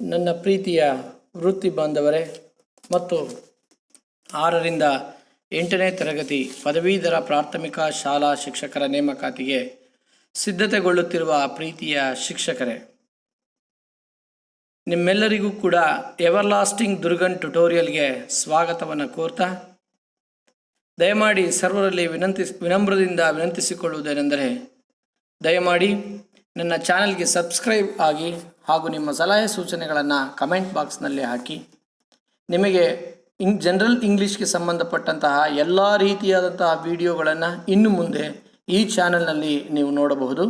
ನನ್ನ ಪ್ರೀತಿಯ ವೃತ್ತಿ ಬಾಂಧವರೇ, ಮತ್ತು ಆರರಿಂದ ಎಂಟನೇ ತರಗತಿ ಪದವೀಧರ ಪ್ರಾಥಮಿಕ ಶಾಲಾ ಶಿಕ್ಷಕರ ನೇಮಕಾತಿಗೆ ಸಿದ್ಧತೆಗೊಳ್ಳುತ್ತಿರುವ ಪ್ರೀತಿಯ ಶಿಕ್ಷಕರೇ, ನಿಮ್ಮೆಲ್ಲರಿಗೂ ಕೂಡ ಎವರ್ಲಾಸ್ಟಿಂಗ್ ದುರ್ಗನ್ ಟ್ಯುಟೋರಿಯಲ್ಗೆ ಸ್ವಾಗತವನ್ನು ಕೋರ್ತಾ, ದಯಮಾಡಿ ಸರ್ವರಲ್ಲಿ ವಿನಂತಿಸ್ ವಿನಮ್ರದಿಂದ ವಿನಂತಿಸಿಕೊಳ್ಳುವುದೇನೆಂದರೆ, ದಯಮಾಡಿ ನನ್ನ ಚಾನಲ್ಗೆ ಸಬ್ಸ್ಕ್ರೈಬ್ ಆಗಿ ಹಾಗೂ ನಿಮ್ಮ ಸಲಹೆ ಸೂಚನೆಗಳನ್ನು ಕಮೆಂಟ್ ಬಾಕ್ಸ್ನಲ್ಲಿ ಹಾಕಿ. ನಿಮಗೆ ಇಂಗ್ ಜನರಲ್ ಇಂಗ್ಲೀಷ್ಗೆ ಸಂಬಂಧಪಟ್ಟಂತಹ ಎಲ್ಲ ರೀತಿಯಾದಂತಹ ವಿಡಿಯೋಗಳನ್ನು ಇನ್ನು ಮುಂದೆ ಈ ಚಾನಲ್ನಲ್ಲಿ ನೀವು ನೋಡಬಹುದು.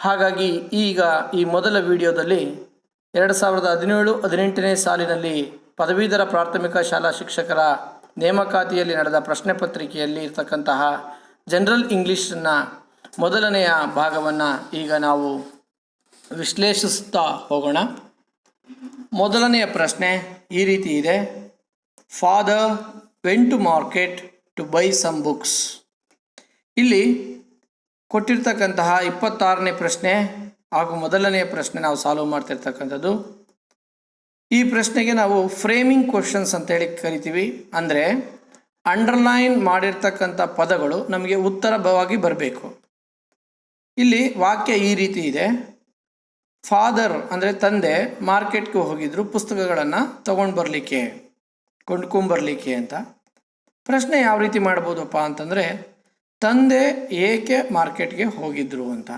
ಹಾಗಾಗಿ ಈಗ ಈ ಮೊದಲ ವಿಡಿಯೋದಲ್ಲಿ ಎರಡು ಸಾವಿರದ ಹದಿನೇಳು, ಹದಿನೆಂಟನೇ ಸಾಲಿನಲ್ಲಿ ಪದವೀಧರ ಪ್ರಾಥಮಿಕ ಶಾಲಾ ಶಿಕ್ಷಕರ ನೇಮಕಾತಿಯಲ್ಲಿ ನಡೆದ ಪ್ರಶ್ನೆ ಪತ್ರಿಕೆಯಲ್ಲಿ ಇರತಕ್ಕಂತಹ ಜನರಲ್ ಇಂಗ್ಲೀಷನ್ನು ಮೊದಲನೆಯ ಭಾಗವನ್ನು ಈಗ ನಾವು ವಿಶ್ಲೇಷಿಸ್ತಾ ಹೋಗೋಣ. ಮೊದಲನೆಯ ಪ್ರಶ್ನೆ ಈ ರೀತಿ ಇದೆ. Father went to market to buy some books ಇಲ್ಲಿ ಕೊಟ್ಟಿರ್ತಕ್ಕಂತಹ ಇಪ್ಪತ್ತಾರನೇ ಪ್ರಶ್ನೆ ಹಾಗೂ ಮೊದಲನೆಯ ಪ್ರಶ್ನೆ ನಾವು ಸಾಲ್ವ್ ಮಾಡ್ತಿರ್ತಕ್ಕಂಥದ್ದು. ಈ ಪ್ರಶ್ನೆಗೆ ನಾವು ಫ್ರೇಮಿಂಗ್ ಕ್ವಶನ್ಸ್ ಅಂತೇಳಿ ಕರಿತೀವಿ. ಅಂದರೆ ಅಂಡರ್ಲೈನ್ ಮಾಡಿರ್ತಕ್ಕಂಥ ಪದಗಳು ನಮಗೆ ಉತ್ತರವಾಗಿ ಬರಬೇಕು. ಇಲ್ಲಿ ವಾಕ್ಯ ಈ ರೀತಿ ಇದೆ. ಫಾದರ್ ಅಂದರೆ ತಂದೆ ಮಾರ್ಕೆಟ್ಗೆ ಹೋಗಿದ್ರು, ಪುಸ್ತಕಗಳನ್ನು ತಗೊಂಡು ಬರಲಿಕ್ಕೆ ಕೊಂಡ್ಕೊಂಬರ್ಲಿಕ್ಕೆ ಅಂತ. ಪ್ರಶ್ನೆ ಯಾವ ರೀತಿ ಮಾಡ್ಬೋದಪ್ಪ ಅಂತಂದರೆ, ತಂದೆ ಏಕೆ ಮಾರ್ಕೆಟ್ಗೆ ಹೋಗಿದ್ರು ಅಂತ.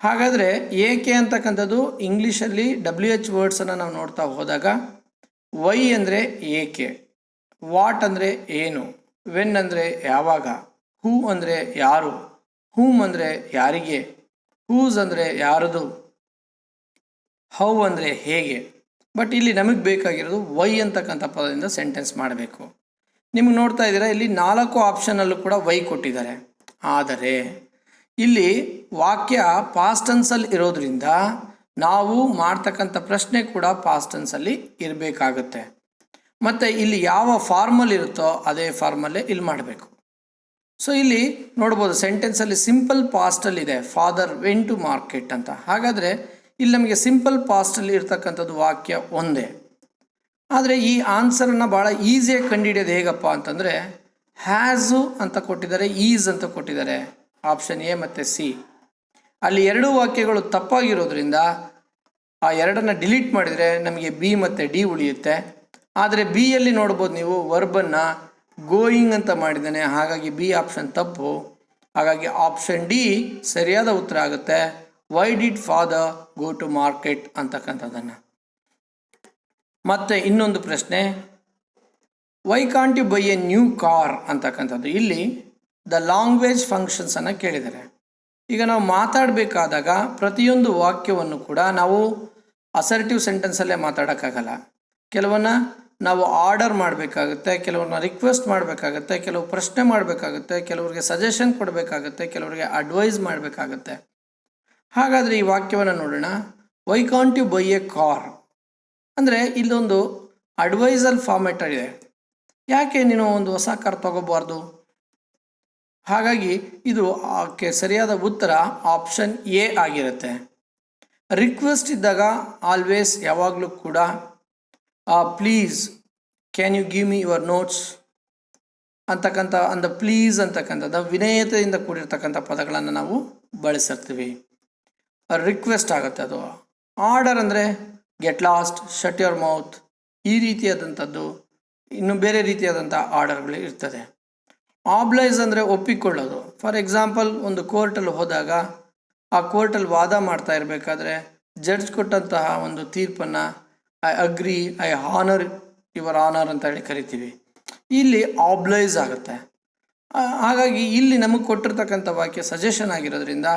ಹಾಗಾದರೆ ಏಕೆ ಅಂತಕ್ಕಂಥದ್ದು ಇಂಗ್ಲೀಷಲ್ಲಿ ಡಬ್ಲ್ಯೂ ಎಚ್ ವರ್ಡ್ಸನ್ನು ನಾವು ನೋಡ್ತಾ ಹೋದಾಗ ವೈ ಅಂದರೆ ಏಕೆ ವಾಟ್ ಅಂದರೆ ಏನು ವೆನ್ ಅಂದರೆ ಯಾವಾಗ ಹೂ ಅಂದರೆ ಯಾರು ಹೂಮ್ ಅಂದರೆ ಯಾರಿಗೆ ಹೂಸ್ ಅಂದರೆ ಯಾರದು. ಹೌ ಅಂದರೆ ಹೇಗೆ? ಬಟ್ ಇಲ್ಲಿ ನಮಗೆ ಬೇಕಾಗಿರೋದು ವೈ ಅಂತಕ್ಕಂಥ ಪದದಿಂದ ಸೆಂಟೆನ್ಸ್ ಮಾಡಬೇಕು. ನಿಮಗೆ ನೋಡ್ತಾ ಇದ್ದೀರಾ, ಇಲ್ಲಿ ನಾಲ್ಕು ಆಪ್ಷನಲ್ಲೂ ಕೂಡ ವೈ ಕೊಟ್ಟಿದ್ದಾರೆ. ಆದರೆ, ಇಲ್ಲಿ ವಾಕ್ಯ ಪಾಸ್ಟನ್ಸಲ್ಲಿ ಇರೋದ್ರಿಂದ ನಾವು ಮಾಡ್ತಕ್ಕಂಥ ಪ್ರಶ್ನೆ ಕೂಡ ಪಾಸ್ಟನ್ಸಲ್ಲಿ ಇರಬೇಕಾಗುತ್ತೆ. ಮತ್ತು ಇಲ್ಲಿ ಯಾವ ಫಾರ್ಮಲ್ ಇರುತ್ತೋ ಅದೇ ಫಾರ್ಮಲ್ಲೇ ಇಲ್ಲಿ ಮಾಡಬೇಕು. ಸೊ ಇಲ್ಲಿ ನೋಡ್ಬೋದು ಸೆಂಟೆನ್ಸಲ್ಲಿ ಸಿಂಪಲ್ ಪಾಸ್ಟಲ್ಲಿದೆ ಫಾದರ್ ವೆನ್ ಟು ಮಾರ್ಕೆಟ್ ಅಂತ. ಹಾಗಾದರೆ ಇಲ್ಲಿ ನಮಗೆ ಸಿಂಪಲ್ ಪಾಸ್ಟಲ್ಲಿ ಇರ್ತಕ್ಕಂಥದ್ದು ವಾಕ್ಯ ಒಂದೇ. ಆದರೆ ಈ ಆನ್ಸರನ್ನು ಭಾಳ ಈಸಿಯಾಗಿ ಕಂಡುಹಿಡಿಯೋದು ಹೇಗಪ್ಪ ಅಂತಂದರೆ ಹ್ಯಾಸು ಅಂತ ಕೊಟ್ಟಿದ್ದಾರೆ ಈಸ್ ಅಂತ ಕೊಟ್ಟಿದ್ದಾರೆ. ಆಪ್ಷನ್ ಎ ಮತ್ತು ಸಿ ಅಲ್ಲಿ ಎರಡು ವಾಕ್ಯಗಳು ತಪ್ಪಾಗಿರೋದ್ರಿಂದ ಆ ಎರಡನ್ನು ಡಿಲೀಟ್ ಮಾಡಿದರೆ ನಮಗೆ ಬಿ ಮತ್ತು ಡಿ ಉಳಿಯುತ್ತೆ. ಆದರೆ ಬಿಯಲ್ಲಿ ನೋಡ್ಬೋದು ನೀವು ವರ್ಬನ್ನು ಗೋಯಿಂಗ್ ಅಂತ ಮಾಡಿದ್ದಾನೆ, ಹಾಗಾಗಿ ಬಿ ಆಪ್ಷನ್ ತಪ್ಪು. ಹಾಗಾಗಿ ಆಪ್ಷನ್ ಡಿ ಸರಿಯಾದ ಉತ್ತರ ಆಗುತ್ತೆ. Why did father go to market ಅಂತಕ್ಕಂಥದ್ದನ್ನು? ಮತ್ತು ಇನ್ನೊಂದು ಪ್ರಶ್ನೆ. Why can't you buy a new car ಅಂತಕ್ಕಂಥದ್ದು? ಇಲ್ಲಿ ದ ಲಾಂಗ್ವೇಜ್ ಫಂಕ್ಷನ್ಸನ್ನು ಕೇಳಿದ್ದಾರೆ. ಈಗ ನಾವು ಮಾತಾಡಬೇಕಾದಾಗ ಪ್ರತಿಯೊಂದು ವಾಕ್ಯವನ್ನು ಕೂಡ ನಾವು ಅಸರ್ಟಿವ್ ಸೆಂಟೆನ್ಸಲ್ಲೇ ಮಾತಾಡೋಕ್ಕಾಗಲ್ಲ. ಕೆಲವನ್ನ ನಾವು ಆರ್ಡರ್ ಮಾಡಬೇಕಾಗುತ್ತೆ, ಕೆಲವನ್ನ ರಿಕ್ವೆಸ್ಟ್ ಮಾಡಬೇಕಾಗುತ್ತೆ, ಕೆಲವು ಪ್ರಶ್ನೆ ಮಾಡಬೇಕಾಗುತ್ತೆ, ಕೆಲವರಿಗೆ ಸಜೆಷನ್ ಕೊಡಬೇಕಾಗುತ್ತೆ, ಕೆಲವರಿಗೆ ಅಡ್ವೈಸ್ ಮಾಡಬೇಕಾಗುತ್ತೆ. ಹಾಗಾದರೆ ಈ ವಾಕ್ಯವನ್ನು ನೋಡೋಣ. Why can't you buy a car ಅಂದರೆ ಇಲ್ಲೊಂದು ಅಡ್ವೈಸಲ್ ಫಾರ್ಮೆಟ್ ಇದೆ ಯಾಕೆ ನೀನು ಒಂದು ಹೊಸ ಕಾರ್ ತಗೋಬಾರ್ದು? ಹಾಗಾಗಿ ಇದು ಆಕೆ ಸರಿಯಾದ ಉತ್ತರ ಆಪ್ಷನ್ ಎ ಆಗಿರುತ್ತೆ. ರಿಕ್ವೆಸ್ಟ್ ಇದ್ದಾಗ ಆಲ್ವೇಸ್ ಯಾವಾಗಲೂ ಕೂಡ please can you give me your notes ಅಂತಕ್ಕಂಥ, ಅಂದ ಪ್ಲೀಸ್ ಅಂತಕ್ಕಂಥದ್ದು, ವಿನಯತೆಯಿಂದ ಕೂಡಿರ್ತಕ್ಕಂಥ ಪದಗಳನ್ನು ನಾವು ಬಳಸಿರ್ತೀವಿ. ರಿಕ್ವೆಸ್ಟ್ ಆಗುತ್ತೆ ಅದು. ಆರ್ಡರ್ ಅಂದರೆ get lost shut your mouth ಈ ರೀತಿಯಾದಂಥದ್ದು, ಇನ್ನು ಬೇರೆ ರೀತಿಯಾದಂಥ ಆರ್ಡರ್ಗಳು ಇರ್ತದೆ. ಆಬ್ಲೈಸ್ ಅಂದರೆ ಒಪ್ಪಿಕೊಳ್ಳೋದು. ಫಾರ್ ಎಕ್ಸಾಂಪಲ್ ಒಂದು ಕೋರ್ಟಲ್ಲಿ ಹೋದಾಗ, ಆ ಕೋರ್ಟಲ್ಲಿ ವಾದ ಮಾಡ್ತಾ ಇರಬೇಕಾದ್ರೆ ಜಡ್ಜ್ ಕೊಟ್ಟಂತಹ ಒಂದು ತೀರ್ಪನ್ನು I agree I honour your honour ಅಂತ ಹೇಳಿ ಕರಿತೀವಿ. ಇಲ್ಲಿ ಆಬ್ಲೈಸ್ ಆಗುತ್ತೆ. ಹಾಗಾಗಿ ಇಲ್ಲಿ ನಮಗೆ ಕೊಟ್ಟಿರ್ತಕ್ಕಂಥ ವಾಕ್ಯ ಸಜೆಷನ್ ಆಗಿರೋದ್ರಿಂದ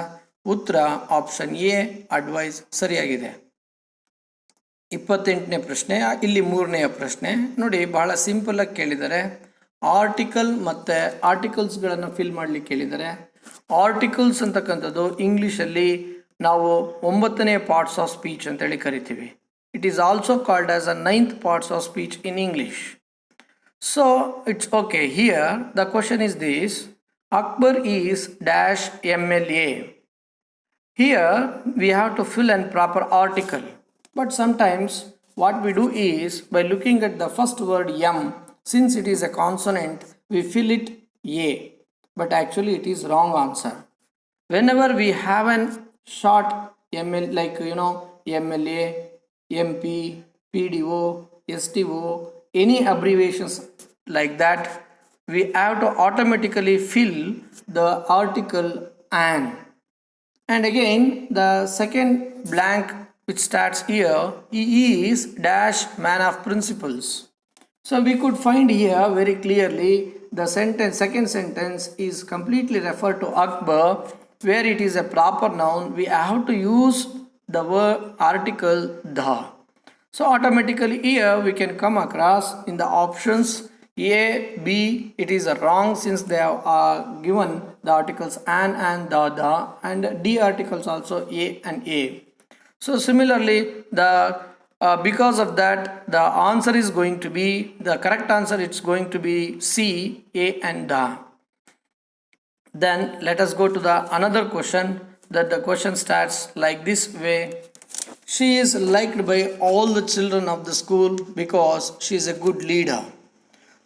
ಉತ್ತರ ಆಪ್ಷನ್ ಎ ಅಡ್ವೈಸ್ ಸರಿಯಾಗಿದೆ. ಇಪ್ಪತ್ತೆಂಟನೇ ಪ್ರಶ್ನೆ, ಇಲ್ಲಿ ಮೂರನೆಯ ಪ್ರಶ್ನೆ. ನೋಡಿ, ಬಹಳ ಸಿಂಪಲಾಗಿ ಕೇಳಿದ್ದಾರೆ ಆರ್ಟಿಕಲ್ ಮತ್ತು ಆರ್ಟಿಕಲ್ಸ್ಗಳನ್ನು ಫಿಲ್ ಮಾಡಲಿಕ್ಕೆ ಕೇಳಿದ್ದಾರೆ ಆರ್ಟಿಕಲ್ಸ್ ಅಂತಕ್ಕಂಥದ್ದು ಇಂಗ್ಲೀಷಲ್ಲಿ ನಾವು ಒಂಬತ್ತನೇ ಪಾರ್ಟ್ಸ್ ಆಫ್ ಸ್ಪೀಚ್ ಅಂತೇಳಿ ಕರಿತೀವಿ. It is also called as a ninth parts of speech in English okay here the question is this Akbar is dash M L MLA. Here we have to fill an proper article. But sometimes what we do is by looking at the first word M, since it is a consonant, we fill it A. But actually it is wrong answer. Whenever we have an short ML like you know MLA, MP, PDO, STO, any abbreviations like that, we have to automatically fill the article an. And again, the second blank which starts here, he is dash man of principles. So we could find here very clearly the sentence, second sentence is completely referred to Akbar, where it is a proper noun. We have to use the word article the. So automatically here we can come across in the options A, B, it is wrong since they have uh, given the articles an and the the and D articles also A and A. So similarly the uh, because of that the answer is going to be the correct answer it's going to be C, A and the. Then let us go to the another question that the question starts like this way. She is liked by all the children of the school because she is a good leader.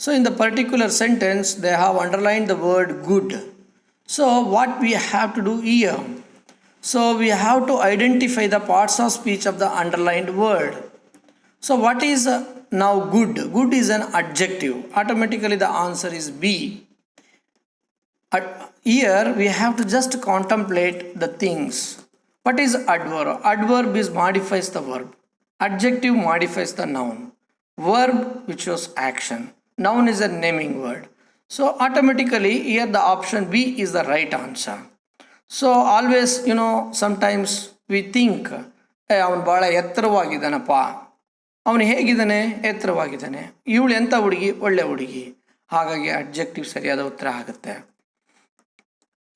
So in the particular sentence they have underlined the word good. So what we have to do here? So we have to identify the parts of speech of the underlined word. So what is now good? Good is an adjective. Automatically the answer is B. Ad- Here we have to just contemplate the things. What is adverb? Adverb is modifies the verb. Adjective modifies the noun. Verb which shows action. Noun is a naming word. So, automatically, here the option B is the right answer. So always you know sometimes we think ಏ, ಅವನು ಭಾಳ ಎತ್ತರವಾಗಿದ್ದಾನಪ್ಪ. ಅವನು ಹೇಗಿದ್ದಾನೆ? ಎತ್ತರವಾಗಿದ್ದಾನೆ. ಇವಳು ಎಂಥ ಹುಡುಗಿ? ಒಳ್ಳೆ ಹುಡುಗಿ. ಹಾಗಾಗಿ ಅಬ್ಜೆಕ್ಟಿವ್ ಸರಿಯಾದ ಉತ್ತರ ಆಗುತ್ತೆ.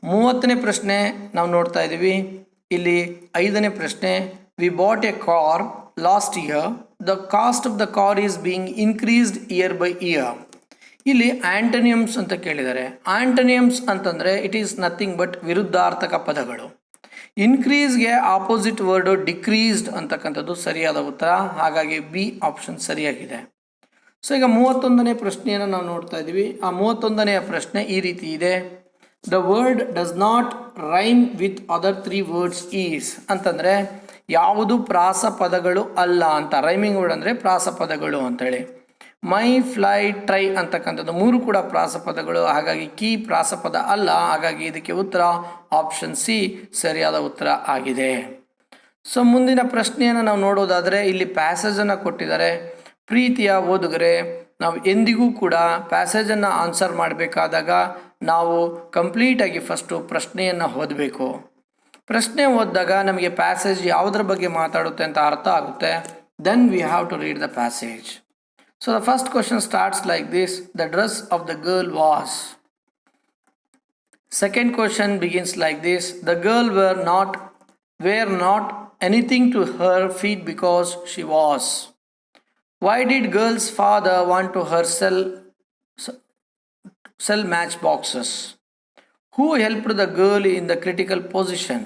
ಮೂವತ್ತನೇ ಪ್ರಶ್ನೆ ನಾವು ನೋಡ್ತಾ ಇದ್ದೀವಿ ಇಲ್ಲಿ ಐದನೇ ಪ್ರಶ್ನೆ we bought a car last year the cost of the car is being increased year by year ಇಲ್ಲಿ ಆ್ಯಂಟನಿಯಮ್ಸ್ ಅಂತ ಕೇಳಿದ್ದಾರೆ. ಆ್ಯಂಟನಿಯಮ್ಸ್ ಅಂತಂದರೆ ಇಟ್ ಈಸ್ ನಥಿಂಗ್ ಬಟ್ ವಿರುದ್ಧಾರ್ಥಕ ಪದಗಳು. ಇನ್ಕ್ರೀಸ್ಗೆ ಆಪೋಸಿಟ್ ವರ್ಡು ಡಿಕ್ರೀಸ್ಡ್ ಅಂತಕ್ಕಂಥದ್ದು ಸರಿಯಾದ ಉತ್ತರ. ಹಾಗಾಗಿ ಬಿ ಆಪ್ಷನ್ ಸರಿಯಾಗಿದೆ. ಸೊ ಈಗ ಮೂವತ್ತೊಂದನೇ ಪ್ರಶ್ನೆಯನ್ನು ನಾವು ನೋಡ್ತಾ ಇದ್ದೀವಿ. ಆ ಮೂವತ್ತೊಂದನೆಯ ಪ್ರಶ್ನೆ ಈ ರೀತಿ ಇದೆ. The word does not rhyme with other three words is ಅಂತಂದರೆ ಯಾವುದು ಪ್ರಾಸ ಪದಗಳು ಅಲ್ಲ ಅಂತ ರೈಮಿಂಗ್ ವರ್ಡ್ ಅಂದರೆ ಪ್ರಾಸ ಪದಗಳು ಅಂತೇಳಿ. ಮೈ ಫ್ಲೈ ಟ್ರೈ ಅಂತಕ್ಕಂಥದ್ದು ಮೂರು ಕೂಡ ಪ್ರಾಸಪದಗಳು ಹಾಗಾಗಿ ಕೀ ಪ್ರಾಸಪದ ಅಲ್ಲ, ಹಾಗಾಗಿ ಇದಕ್ಕೆ ಉತ್ತರ ಆಪ್ಷನ್ ಸಿ ಸರಿಯಾದ ಉತ್ತರ ಆಗಿದೆ. ಸೊ ಮುಂದಿನ ಪ್ರಶ್ನೆಯನ್ನು ನಾವು ನೋಡೋದಾದರೆ, ಇಲ್ಲಿ ಪ್ಯಾಸೇಜನ್ನು ಕೊಟ್ಟಿದ್ದಾರೆ. ಪ್ರೀತಿಯ ಓದುಗರೆ, ನಾವು ಎಂದಿಗೂ ಕೂಡ ಪ್ಯಾಸೇಜನ್ನು ಆನ್ಸರ್ ಮಾಡಬೇಕಾದಾಗ ನಾವು ಕಂಪ್ಲೀಟಾಗಿ ಫಸ್ಟು ಪ್ರಶ್ನೆಯನ್ನು ಓದಬೇಕು. ಪ್ರಶ್ನೆ ಓದಿದಾಗ ನಮಗೆ ಪ್ಯಾಸೇಜ್ ಯಾವುದ್ರ ಬಗ್ಗೆ ಮಾತಾಡುತ್ತೆ ಅಂತ ಅರ್ಥ ಆಗುತ್ತೆ then we have to read the passage So the first question starts like this The dress of the girl was. Second question begins like this The girl were not were not anything to her feet because she was. Why did girl's father want to her sell sell matchboxes? Who helped the girl in the critical position?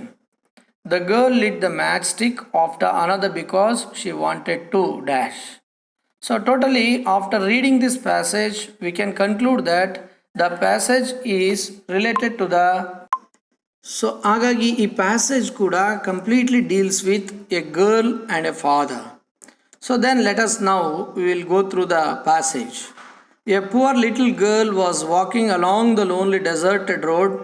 The girl lit the matchstick after another because she wanted to dash. So, totally, after reading this passage, we can conclude that the passage is related to the so ಹಾಗಾಗಿ ಈ passage ಕೂಡ completely deals with a girl and a father so then let us now we will go through the passage a poor little girl was walking along the lonely deserted road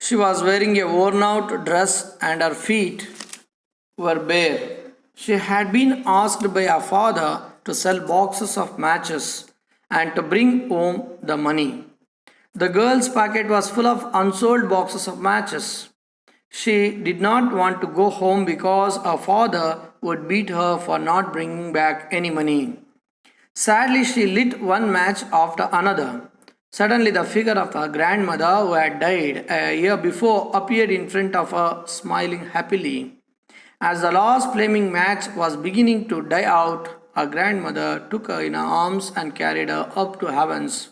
she was wearing a worn out dress and her feet were bare. She had been asked by her father to sell boxes of matches and to bring home the money. The girl's pocket was full of unsold boxes of matches. She did not want to go home because her father would beat her for not bringing back any money. Sadly, she lit one match after another. Suddenly, the figure of her grandmother who had died a year before appeared in front of her, smiling happily. As the last flaming match was beginning to die out, her grandmother took her in her arms and carried her up to heavens.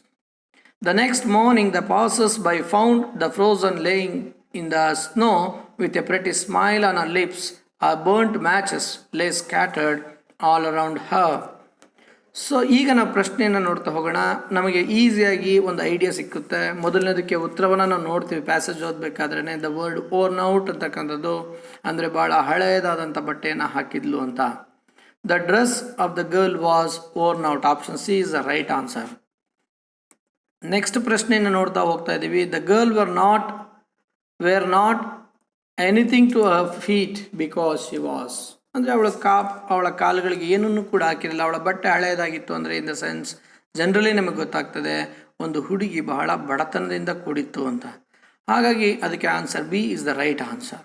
The next morning, the passers by found the frozen laying in the snow with a pretty smile on her lips. Her burnt matches lay scattered all around her. So ಈಗ ನಾವು ಪ್ರಶ್ನೆಯನ್ನು ನೋಡ್ತಾ ಹೋಗೋಣ. ನಮಗೆ ಈಸಿಯಾಗಿ ಒಂದು idea ಸಿಕ್ಕುತ್ತೆ. ಮೊದಲನೇದಕ್ಕೆ ಉತ್ತರವನ್ನು ನಾವು ನೋಡ್ತೀವಿ. ಪ್ಯಾಸೇಜ್ ಓದಬೇಕಾದ್ರೇ ದ ವರ್ಡ್ ಓರ್ನ್ ಔಟ್ ಅಂತಕ್ಕಂಥದ್ದು, ಅಂದರೆ ಭಾಳ ಹಳೆಯದಾದಂಥ ಬಟ್ಟೆಯನ್ನು ಹಾಕಿದ್ಲು ಅಂತ. The dress of the girl was worn out option C is the right answer next ಪ್ರಶ್ನೆಯನ್ನು ನೋಡ್ತಾ ಹೋಗ್ತಾ ಇದ್ದೀವಿ the girl were not wear not anything to a feet because she was ಅಂದರೆ ಅವಳ ಕಾಪ್, ಅವಳ ಕಾಲುಗಳಿಗೆ ಏನನ್ನು ಕೂಡ ಹಾಕಿರಲಿಲ್ಲ. ಅವಳ ಬಟ್ಟೆ ಹಳೆಯದಾಗಿತ್ತು ಅಂದರೆ ಇನ್ ದ ಸೆನ್ಸ್ ಜನರಲಿ ನಮಗೆ ಗೊತ್ತಾಗ್ತದೆ, ಒಂದು ಹುಡುಗಿ ಬಹಳ ಬಡತನದಿಂದ ಕೂಡಿತ್ತು ಅಂತ. ಹಾಗಾಗಿ ಅದಕ್ಕೆ answer B is the right answer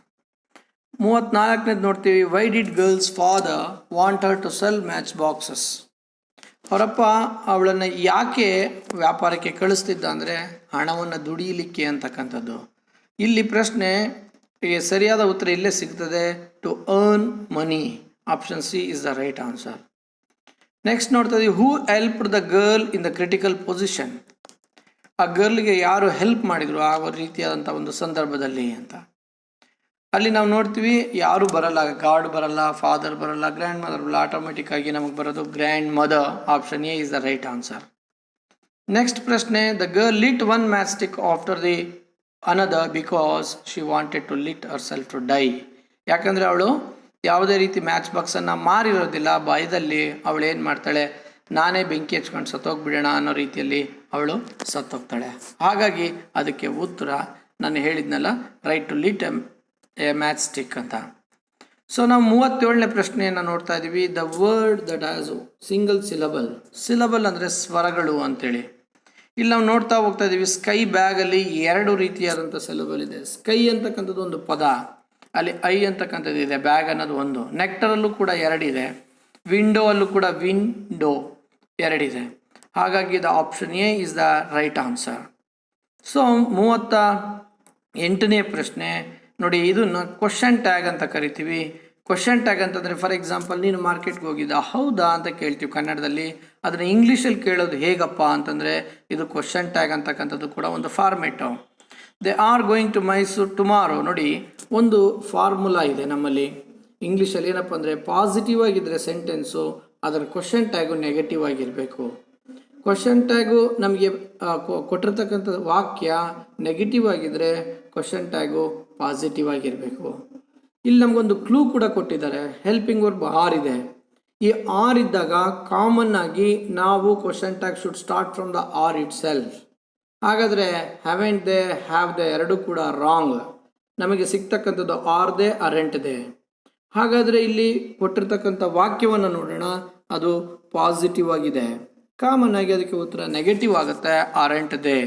ಮೂವತ್ತ್ನಾಲ್ಕನೇದು ನೋಡ್ತೀವಿ why did girl's father want her to sell match boxes ಅವರಪ್ಪ ಅವಳನ್ನು ಯಾಕೆ ವ್ಯಾಪಾರಕ್ಕೆ ಕಳಿಸ್ತಿದ್ದ ಅಂದರೆ ಹಣವನ್ನು ದುಡಿಯಲಿಕ್ಕೆ ಅಂತಕ್ಕಂಥದ್ದು. ಇಲ್ಲಿ ಪ್ರಶ್ನೆ ಗೆ ಸರಿಯಾದ ಉತ್ತರ ಇಲ್ಲೇ ಸಿಗ್ತದೆ. To earn money option C is the right answer next ನೋಡ್ತಾ ಇದೀವಿ. Who help the girl in the critical position ಆ ಗರ್ಲ್ಗೆ ಯಾರು ಹೆಲ್ಪ್ ಮಾಡಿದ್ರು ಆ ರೀತಿಯಾದಂಥ ಒಂದು ಸಂದರ್ಭದಲ್ಲಿ ಅಂತ. ಅಲ್ಲಿ ನಾವು ನೋಡ್ತೀವಿ, ಯಾರು ಬರಲ್ಲ, ಗಾಡ್ ಬರಲ್ಲ ಫಾದರ್ ಬರಲ್ಲ ಗ್ರ್ಯಾಂಡ್ ಮದರ್ ಬರಲ್ಲ ಆಟೋಮೆಟಿಕ್ ಆಗಿ ನಮಗೆ ಬರೋದು grandmother option A is the right answer next ಪ್ರಶ್ನೆ the girl lit one matchstick after the another because she wanted to lit herself to die ಯಾಕಂದರೆ ಅವಳು ಯಾವುದೇ ರೀತಿ ಮ್ಯಾಚ್ ಬಾಕ್ಸನ್ನು ಮಾರಿರೋದಿಲ್ಲ ಭಯದಲ್ಲಿ ಅವಳು ಏನು ಮಾಡ್ತಾಳೆ? ನಾನೇ ಬೆಂಕಿ ಹಚ್ಕೊಂಡು ಸತ್ತೋಗ್ಬಿಡೋಣ ಅನ್ನೋ ರೀತಿಯಲ್ಲಿ ಅವಳು ಸತ್ತೋಗ್ತಾಳೆ. ಹಾಗಾಗಿ ಅದಕ್ಕೆ ಉತ್ತರ ನಾನು ಹೇಳಿದ್ನಲ್ಲ right to lit a matchstick ಅಂತ. ಸೊ ನಾವು ಮೂವತ್ತೇಳನೇ ಪ್ರಶ್ನೆಯನ್ನು ನೋಡ್ತಾ ಇದ್ದೀವಿ the word that has single syllable syllable ಅಂದರೆ ಸ್ವರಗಳು ಅಂತೇಳಿ. ಇಲ್ಲಿ ನಾವು ನೋಡ್ತಾ ಹೋಗ್ತಾ ಇದ್ದೀವಿ ಸ್ಕೈ ಬ್ಯಾಗಲ್ಲಿ ಎರಡು ರೀತಿಯಾದಂಥ ಸಿಲಬಲ್ ಇದೆ. ಸ್ಕೈ ಅಂತಕ್ಕಂಥದ್ದು ಒಂದು ಪದ, ಅಲ್ಲಿ ಐ ಅಂತಕ್ಕಂಥದ್ದು ಇದೆ ಬ್ಯಾಗ್ ಅನ್ನೋದು ಒಂದು. ನೆಕ್ಟರಲ್ಲೂ ಕೂಡ ಎರಡಿದೆ ವಿಂಡೋ ಅಲ್ಲೂ ಕೂಡ ವಿಂಡೋ ಎರಡಿದೆ. ಹಾಗಾಗಿ the option A is the right answer so ಮೂವತ್ತ ಎಂಟನೇ ಪ್ರಶ್ನೆ, ನೋಡಿ ಇದನ್ನು ಕ್ವಶನ್ ಟ್ಯಾಗ್ ಅಂತ ಕರಿತೀವಿ. ಕ್ವಶನ್ ಟ್ಯಾಗ್ ಅಂತಂದರೆ ಫಾರ್ ಎಕ್ಸಾಂಪಲ್ ನೀನು ಮಾರ್ಕೆಟ್ಗೆ ಹೋಗಿದ್ದ, ಹೌದಾ ಅಂತ ಕೇಳ್ತೀವಿ ಕನ್ನಡದಲ್ಲಿ. ಅದನ್ನು ಇಂಗ್ಲೀಷಲ್ಲಿ ಕೇಳೋದು ಹೇಗಪ್ಪ ಅಂತಂದರೆ, ಇದು ಕ್ವಶನ್ ಟ್ಯಾಗ್ ಅಂತಕ್ಕಂಥದ್ದು ಕೂಡ ಒಂದು format they are going to Mysuru tomorrow ನೋಡಿ, ಒಂದು ಫಾರ್ಮುಲಾ ಇದೆ ನಮ್ಮಲ್ಲಿ. ಇಂಗ್ಲೀಷಲ್ಲಿ ಏನಪ್ಪ ಅಂದರೆ ಪಾಸಿಟಿವ್ ಆಗಿದ್ದರೆ ಸೆಂಟೆನ್ಸು ಅದರ ಕ್ವಶನ್ ಟ್ಯಾಗು ನೆಗೆಟಿವ್ ಆಗಿರಬೇಕು. ಕ್ವಶನ್ ಟ್ಯಾಗು ನಮಗೆ ಕೊಟ್ಟಿರ್ತಕ್ಕಂಥ ವಾಕ್ಯ ನೆಗೆಟಿವ್ ಆಗಿದ್ದರೆ ಕ್ವಶನ್ ಟ್ಯಾಗು ಪಾಸಿಟಿವ್ ಆಗಿರಬೇಕು. ಇಲ್ಲಿ ನಮಗೊಂದು ಕ್ಲೂ ಕೂಡ ಕೊಟ್ಟಿದ್ದಾರೆ. ಹೆಲ್ಪಿಂಗ್ ವರ್ಬ್ ಆರ್ ಇದೆ. ಈ ಆರ್ ಇದ್ದಾಗ ಕಾಮನ್ ಆಗಿ ನಾವು question tag should start from the are itself ಹಾಗಾದರೆ ಹ್ಯಾವೆಂಟ್ ದೇ ಹ್ಯಾವ್ ದೆ ಎರಡು ಕೂಡ ರಾಂಗ್ ನಮಗೆ ಸಿಗ್ತಕ್ಕಂಥದ್ದು ಆರ್ ದೇ ಅರೆಂಟ್ ದೇ ಹಾಗಾದರೆ ಇಲ್ಲಿ ಕೊಟ್ಟಿರ್ತಕ್ಕಂಥ ವಾಕ್ಯವನ್ನು ನೋಡೋಣ. ಅದು ಪಾಸಿಟಿವ್ ಆಗಿದೆ. ಕಾಮನ್ ಆಗಿ ಅದಕ್ಕೆ ಉತ್ತರ ನೆಗೆಟಿವ್ ಆಗುತ್ತೆ ಆರೆಂಟ್ ದೇ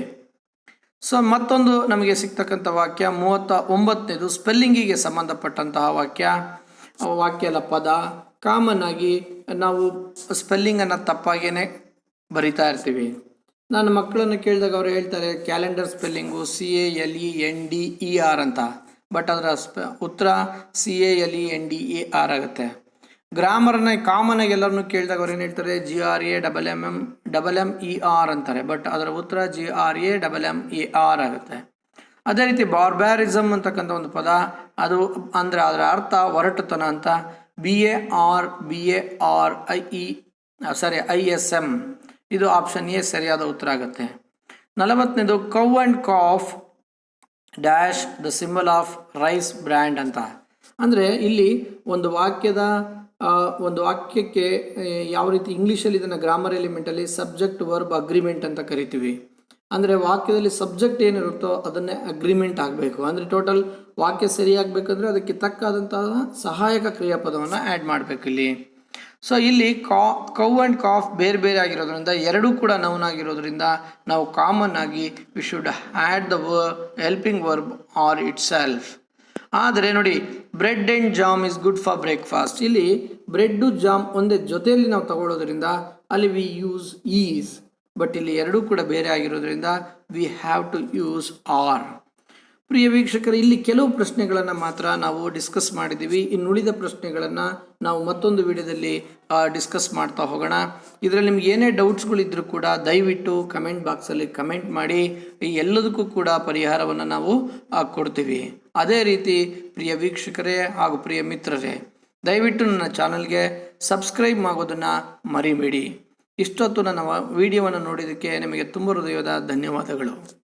ಸೊ ಮತ್ತೊಂದು ನಮಗೆ ಸಿಗ್ತಕ್ಕಂಥ ವಾಕ್ಯ ಮೂವತ್ತ ಒಂಬತ್ತನೇದು ಸ್ಪೆಲ್ಲಿಂಗಿಗೆ ಸಂಬಂಧಪಟ್ಟಂತಹ ವಾಕ್ಯ. ವಾಕ್ಯ ಪದ. ಕಾಮನ್ ಆಗಿ ನಾವು ಸ್ಪೆಲ್ಲಿಂಗನ್ನು ತಪ್ಪಾಗೇ ಬರಿತಾ ಇರ್ತೀವಿ. ನಾನು ಮಕ್ಕಳನ್ನು ಕೇಳಿದಾಗ ಅವರು ಹೇಳ್ತಾರೆ, calendar spelling C A L E N D E R ಅಂತ. ಬಟ್ ಅದರ ಸ್ಪೆ, ಉತ್ತರ C A L E N D A R ಆಗುತ್ತೆ. ಗ್ರಾಮರ್ನ ಕಾಮನ್ ಆಗಿ ಎಲ್ಲರನ್ನು ಕೇಳಿದಾಗ ಅವ್ರು ಏನು ಹೇಳ್ತಾರೆ G R A double M M double M E R ಅಂತಾರೆ. ಬಟ್ ಅದರ ಉತ್ತರ G R A double M E R ಆಗುತ್ತೆ. ಅದೇ ರೀತಿ ಬಾರ್ಬ್ಯಾರಿಸಮ್ ಅಂತಕ್ಕಂಥ ಒಂದು ಪದ, ಅದು ಅಂದರೆ ಅದರ ಅರ್ಥ ಒರಟುತನ ಅಂತ B A R B A R I E sorry I S M ಇದು ಆಪ್ಷನ್ ಎ ಸರಿಯಾದ ಉತ್ತರ ಆಗುತ್ತೆ. ನಲವತ್ತನೇದು cow and cough dash the symbol of rice brand ಅಂತ. ಅಂದರೆ ಇಲ್ಲಿ ಒಂದು ವಾಕ್ಯದ ಒಂದು ವಾಕ್ಯಕ್ಕೆ ಯಾವ ರೀತಿ ಇಂಗ್ಲೀಷಲ್ಲಿ ಇದನ್ನು ಗ್ರಾಮರ್ ಎಲಿಮೆಂಟಲ್ಲಿ ಸಬ್ಜೆಕ್ಟ್ ವರ್ಬ್ ಅಗ್ರಿಮೆಂಟ್ ಅಂತ ಕರಿತೀವಿ. ಅಂದರೆ ವಾಕ್ಯದಲ್ಲಿ ಸಬ್ಜೆಕ್ಟ್ ಏನಿರುತ್ತೋ ಅದನ್ನೇ ಅಗ್ರಿಮೆಂಟ್ ಆಗಬೇಕು. ಅಂದರೆ ಟೋಟಲ್ ವಾಕ್ಯ ಸರಿಯಾಗಬೇಕಂದ್ರೆ ಅದಕ್ಕೆ ತಕ್ಕಾದಂತಹ ಸಹಾಯಕ ಕ್ರಿಯಾಪದವನ್ನು ಆ್ಯಡ್ ಮಾಡಬೇಕು ಇಲ್ಲಿ. ಸೊ ಇಲ್ಲಿ ಕಾ, ಕೌ ಆ್ಯಂಡ್ ಕಾಫ್ ಬೇರೆ ಬೇರೆ ಆಗಿರೋದ್ರಿಂದ ಎರಡೂ ಕೂಡ ನೌನ್ ಆಗಿರೋದ್ರಿಂದ ನಾವು ಕಾಮನ್ ಆಗಿ we should add the var helping verb are itself ಆದರೆ ನೋಡಿ bread and jam is good for breakfast ಇಲ್ಲಿ ಬ್ರೆಡ್ಡು ಜಾಮ್ ಒಂದೇ ಜೊತೆಯಲ್ಲಿ ನಾವು ತಗೊಳ್ಳೋದ್ರಿಂದ ಅಲ್ಲಿ ವಿ ಯೂಸ್ ಈಸ್ ಬಟ್ ಇಲ್ಲಿ ಎರಡೂ ಕೂಡ ಬೇರೆ ಆಗಿರೋದ್ರಿಂದ we have to use are ಪ್ರಿಯ ವೀಕ್ಷಕರು, ಇಲ್ಲಿ ಕೆಲವು ಪ್ರಶ್ನೆಗಳನ್ನು ಮಾತ್ರ ನಾವು ಡಿಸ್ಕಸ್ ಮಾಡಿದ್ದೀವಿ. ಇನ್ನುಳಿದ ಪ್ರಶ್ನೆಗಳನ್ನು ನಾವು ಮತ್ತೊಂದು ವಿಡಿಯೋದಲ್ಲಿ ಡಿಸ್ಕಸ್ ಮಾಡ್ತಾ ಹೋಗೋಣ. ಇದರಲ್ಲಿ ನಿಮ್ಗೆ ಏನೇ ಡೌಟ್ಸ್ಗಳಿದ್ದರೂ ಕೂಡ ದಯವಿಟ್ಟು ಕಮೆಂಟ್ ಬಾಕ್ಸಲ್ಲಿ ಕಮೆಂಟ್ ಮಾಡಿ. ಎಲ್ಲದಕ್ಕೂ ಕೂಡ ಪರಿಹಾರವನ್ನು ನಾವು ಕೊಡ್ತೀವಿ. ಅದೇ ರೀತಿ ಪ್ರಿಯ ವೀಕ್ಷಕರೇ ಹಾಗೂ ಪ್ರಿಯ ಮಿತ್ರರೇ, ದಯವಿಟ್ಟು ನನ್ನ ಚಾನಲ್ಗೆ ಸಬ್ಸ್ಕ್ರೈಬ್ ಆಗೋದನ್ನು ಮರಿಬೇಡಿ. ಇಷ್ಟೊತ್ತು ನನ್ನ ವಿಡಿಯೋವನ್ನು ನೋಡಿದ್ದಕ್ಕೆ ನಿಮಗೆ ತುಂಬ ಹೃದಯದ ಧನ್ಯವಾದಗಳು.